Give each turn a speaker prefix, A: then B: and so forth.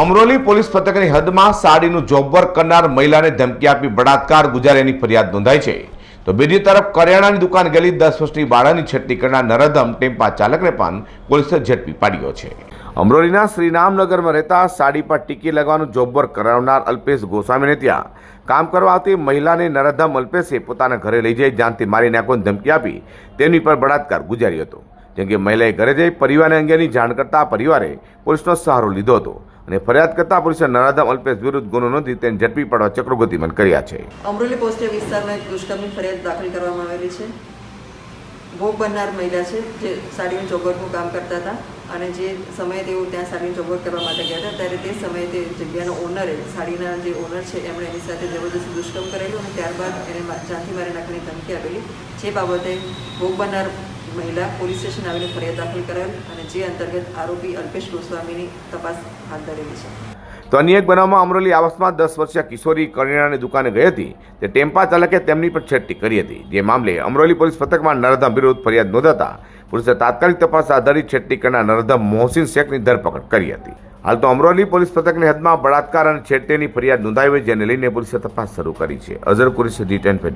A: Amroli police પથકની હદમાં સાડીનું જોબ વર્ક કરનાર મહિલાને ધમકી આપી બળાત્કાર ગુજાર્યાની ફરિયાદ નોંધાઈ છે. તો બીજી તરફ કરિયાણાની દુકાન ગયેલી દસ વર્ષની બાળાની છેટ્ટી કરનાર નરદમ ટેમ્પા ચાલકને પણ પોલીસે ઝડપી પાડ્યો છે. અમરોલીના શ્રીરામનગરમાં રહેતા સાડી પર ટીકી લગાવવાનું જોબ વર્ક કરાવનાર અલ્પેશ ગોસ્વામીને ત્યાં કામ કરવા આવતી મહિલાને નરધમ અલ્પેશે પોતાના ઘરે લઈ જઈ જાનથી મારી નાખવાની ધમકી આપી તેમની પર બળાત્કાર ગુજાર્યો હતો. જેમ કે મહિલાએ ઘરે જઈ પરિવારને અંગેની જાણ કરતા પરિવારે પોલીસનો સહારો લીધો હતો. અને ફરિયાદ કરતા પોલીસે નરાધામ અલ્પેશ વિરુદ્ધ ગુનો નોંધી તેને ઝડપી પાડવા ચક્રો ગતિમાન કર્યા છે.
B: અમરોલી પોસ્ટે વિસ્તારમાં એક દુષ્કર્મની ફરિયાદ દાખલ કરવામાં આવેલી છે. ભોગ બનનાર મહિલા છે, જે સાડીનું ચોગવટનું કામ કરતા હતા અને જે સમયે તેઓ ત્યાં સાડીની ચોગવટ કરવા માટે ગયા હતા, ત્યારે તે સમયે તે જગ્યાનો ઓનરે સાડીના જે ઓનર છે, એમણે એની સાથે જબરદસ્ત દુષ્કર્મ કરેલું અને ત્યારબાદ એને જાનથી મારી નાખવાની ધમકી આપેલી. જે બાબતે ભોગ બનનાર મહિલા પોલીસ સ્ટેશન આવીને ફરિયાદ દાખલ કરેલ અને જે અંતર્ગત આરોપી અલ્પેશ ગોસ્વામીની તપાસ હાથ ધરેલી છે.
A: તો અન્ય એક બનાવમાં અમરોલી આવાસમાં દસ વર્ષીય કિશોરી કરિયાણાની દુકાને ગઈ હતી. તે ટેમ્પા ચાલકે તેમની પર છેડતી કરી હતી. જે મામલે અમરોલી પોલીસ પથકમાં નરધમ વિરુદ્ધ ફરિયાદ નોંધાતા પોલીસે તાત્કાલિક તપાસ આધારિત છેડતી કરનાર નરધમ મોહસિન શેખની ધરપકડ કરી હતી. હાલ તો અમરોલી પોલીસ પથકની હદમાં બળાત્કાર અને છેડતીની ફરિયાદ નોંધાઈ હોય જેને લઈને પોલીસે તપાસ શરૂ કરી છે. Azhar Qureshi detain ten